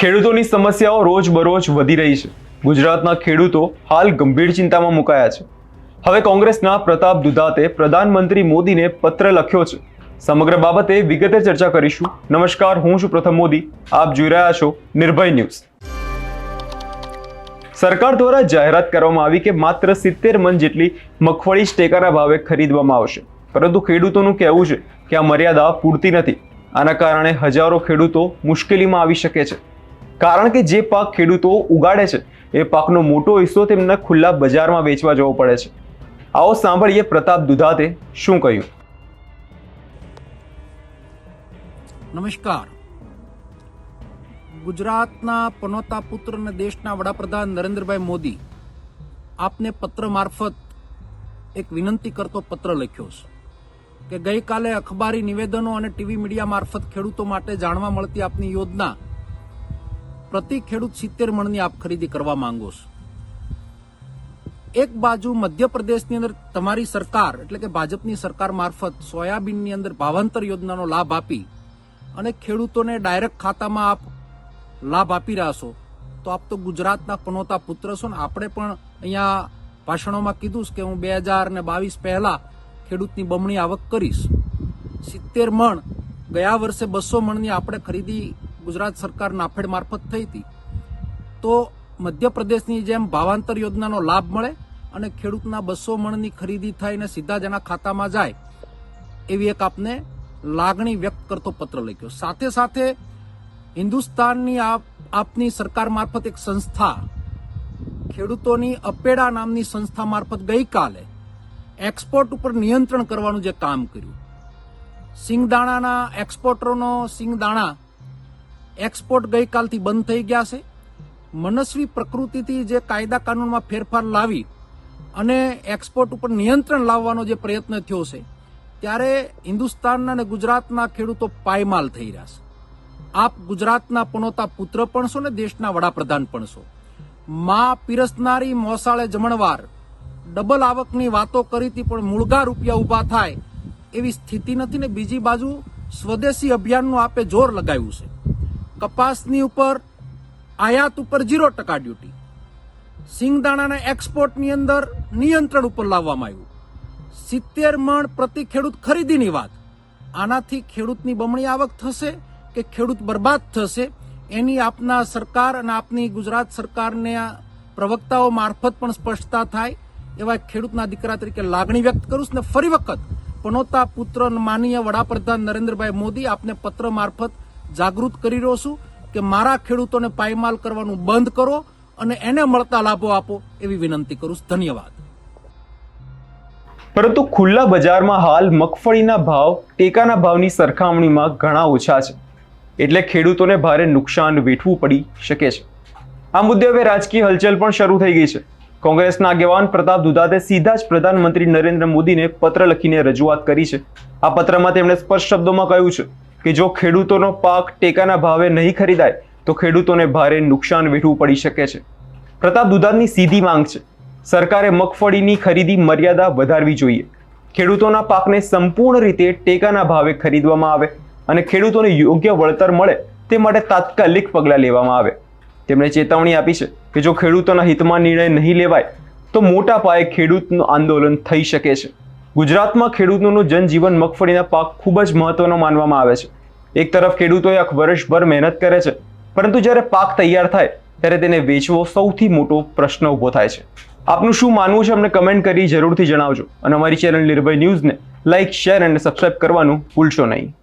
ખેડૂતોની સમસ્યાઓ રોજબરોજ વધી રહી છે. ગુજરાતના ખેડૂતો હાલ ગંભીર ચિંતામાં મુકાયા છે. હવે કોંગ્રેસના પ્રતાપ દુધાતે પ્રધાનમંત્રી મોદીને પત્ર લખ્યો છે. સમગ્ર બાબતે વિગતે ચર્ચા કરીશું. નમસ્કાર, હું છું પ્રથમ મોદી. આપ જોઈ રહ્યા છો નિર્ભય ન્યૂઝ. સરકાર દ્વારા જાહેરાત કરવામાં આવી કે માત્ર સિત્તેર મન જેટલી મગફળી ટેકાના ભાવે ખરીદવામાં આવશે. પરંતુ ખેડૂતોનું કહેવું છે કે આ મર્યાદા પૂરતી નથી. આના કારણે હજારો ખેડૂતો મુશ્કેલીમાં આવી શકે છે. કારણ કે જે પાક ખેડૂતો ઉગાડે છે, એ પાકનો મોટો હિસ્સો તેમને ખુલ્લા બજારમાં વેચવા જવો પડે છે. આવો સાંભળીએ પ્રતાપ દુધાતે શું કહ્યું. નમસ્કાર. ગુજરાતના પનોતા પુત્ર અને દેશના વડાપ્રધાન નરેન્દ્રભાઈ મોદી આપને પત્ર મારફત એક વિનંતી કરતો પત્ર લખ્યો છે કે ગઈકાલે અખબારી નિવેદનો અને ટીવી મીડિયા મારફત ખેડૂતો માટે જાણવા મળતી આપની યોજના પ્રતિ ખેડૂત સિત્તેર મણની આપ ખરીદી કરવા માંગો છો. એક બાજુ મધ્યપ્રદેશની અંદર તમારી સરકાર, એટલે કે ભાજપની સરકાર મારફત સોયાબીનની અંદર ભાવાંતર યોજનાનો લાભ આપી અને ખેડૂતોને ડાયરેક્ટ ખાતામાં આપ લાભ આપી રહ્યા છો, તો આપ તો ગુજરાતના પનોતા પુત્ર છો ને આપણે પણ અહીંયા ભાષણોમાં કીધું કે હું બે હજાર ને બાવીસ પહેલા ખેડૂતની બમણી આવક કરીશ. સિત્તેર મણ, ગયા વર્ષે બસો મણની આપણે ખરીદી ગુજરાત સરકાર નાફેડ મારફત થઈ હતી, તો મધ્યપ્રદેશની જેમ ભાવાંતર યોજનાનો લાભ મળે અને ખેડૂતના બસો મણની ખરીદી થાય અને સીધા જ એના ખાતામાં જાય, એવી એક આપને લાગણી વ્યક્ત કરતો પત્ર લખ્યો. સાથે સાથે હિન્દુસ્તાનની આપ, આપની સરકાર મારફત એક સંસ્થા, ખેડૂતોની અપેડા નામની સંસ્થા મારફત ગઈકાલે એક્સપોર્ટ ઉપર નિયંત્રણ કરવાનું જે કામ કર્યું. સિંગદાણાના એક્સપોર્ટરોનો સિંગદાણા એક્સપોર્ટ ગઈકાલથી બંધ થઈ ગયા છે. મનસ્વી પ્રકૃતિથી જે કાયદા કાનૂનમાં ફેરફાર લાવી અને એક્સપોર્ટ ઉપર નિયંત્રણ લાવવાનો જે પ્રયત્ન થયો છે, ત્યારે હિન્દુસ્તાનના અને ગુજરાતના ખેડૂતો પાયમાલ થઈ રહ્યા છે. આપ ગુજરાતના પનોતા પુત્ર પણ છો ને દેશના વડાપ્રધાન પણ છો. મા પીરસનારી મોસાળે જમણવાર ડબલ આવકની વાતો કરી હતી પણ મૂળગા રૂપિયા ઊભા થાય એવી સ્થિતિ નથી ને બીજી બાજુ સ્વદેશી અભિયાનનું આપે જોર લગાવ્યું છે. કપાસની ઉપર આયાત ઉપર ઝીરો ટકા ડ્યુટી. સિંગદાણાના એક્સપોર્ટની અંદર નિયંત્રણ ઉપર લાવવામાં આવ્યું. સિત્તેર મણ પ્રતિ ખેડૂત ખરીદીની વાત. આનાથી ખેડૂતની બમણી આવક થશે કે ખેડૂત બરબાદ થશે એની આપના સરકાર અને આપની ગુજરાત સરકારને પ્રવક્તાઓ મારફત પણ સ્પષ્ટતા થાય એવા ખેડૂતના દીકરા તરીકે લાગણી વ્યક્ત કરું છું ને ફરી વખત પનોતા પુત્ર માનીય વડાપ્રધાન નરેન્દ્રભાઈ મોદી આપને પત્ર મારફત જાગૃત કરી રહ્યો છું કે મારા ખેડૂતોને પાયમાલ કરવાનું બંધ કરો અને એને મળતા લાભો આપો એવી વિનંતી કરું છું. ધન્યવાદ. પરંતુ ખુલ્લા બજારમાં હાલ મગફળીના ભાવ, ટેકાના ભાવની સરખામણીમાં ઘણા ઓછા છે. એટલે ખેડૂતોને ભારે નુકસાન વેઠવું પડી શકે છે. આ મુદ્દે હવે રાજકીય હલચલ પણ શરૂ થઈ ગઈ છે. કોંગ્રેસના આગેવાન પ્રતાપ દુધાતે સીધા જ પ્રધાનમંત્રી નરેન્દ્ર મોદીને પત્ર લખીને રજૂઆત કરી છે. આ પત્રમાં તેમણે સ્પષ્ટ શબ્દોમાં કહ્યું છે કે જો ખેડૂતોનો પાક ટેકાના ભાવે નહીં ખરીદાય, તો ખેડૂતોને ભારે નુકસાન વેઠવું પડી શકે છે. પ્રતાપ દુધાતની સીધી માંગ છે. સરકારે મગફળીની ખરીદી મર્યાદા વધારવી જોઈએ. ખેડૂતોના પાકને સંપૂર્ણ રીતે ટેકાના ભાવે ખરીદવામાં આવે અને ખેડૂતોને યોગ્ય વળતર મળે તે માટે તાત્કાલિક પગલાં લેવામાં આવે. તેમણે ચેતવણી આપી છે કે જો ખેડૂતોના હિતમાં નિર્ણય નહીં લેવાય, તો મોટા પાયે ખેડૂતનું આંદોલન થઈ શકે છે. ગુજરાતમાં ખેડૂતોનું જનજીવન મગફળીના પાક ખૂબ જ મહત્વનો માનવામાં આવે છે. એક તરફ ખેડૂતોએ આખ વર્ષભર મહેનત કરે છે, પરંતુ જ્યારે પાક તૈયાર થાય, ત્યારે તેને વેચવો સૌથી મોટો પ્રશ્ન ઊભો થાય છે. આપનું શું માનવું છે, અમને કમેન્ટ કરી જરૂરથી જણાવજો. અને અમારી ચેનલ નિર્ભય ન્યૂઝને લાઇક શેર અને સબસ્ક્રાઇબ કરવાનું ભૂલશો નહીં.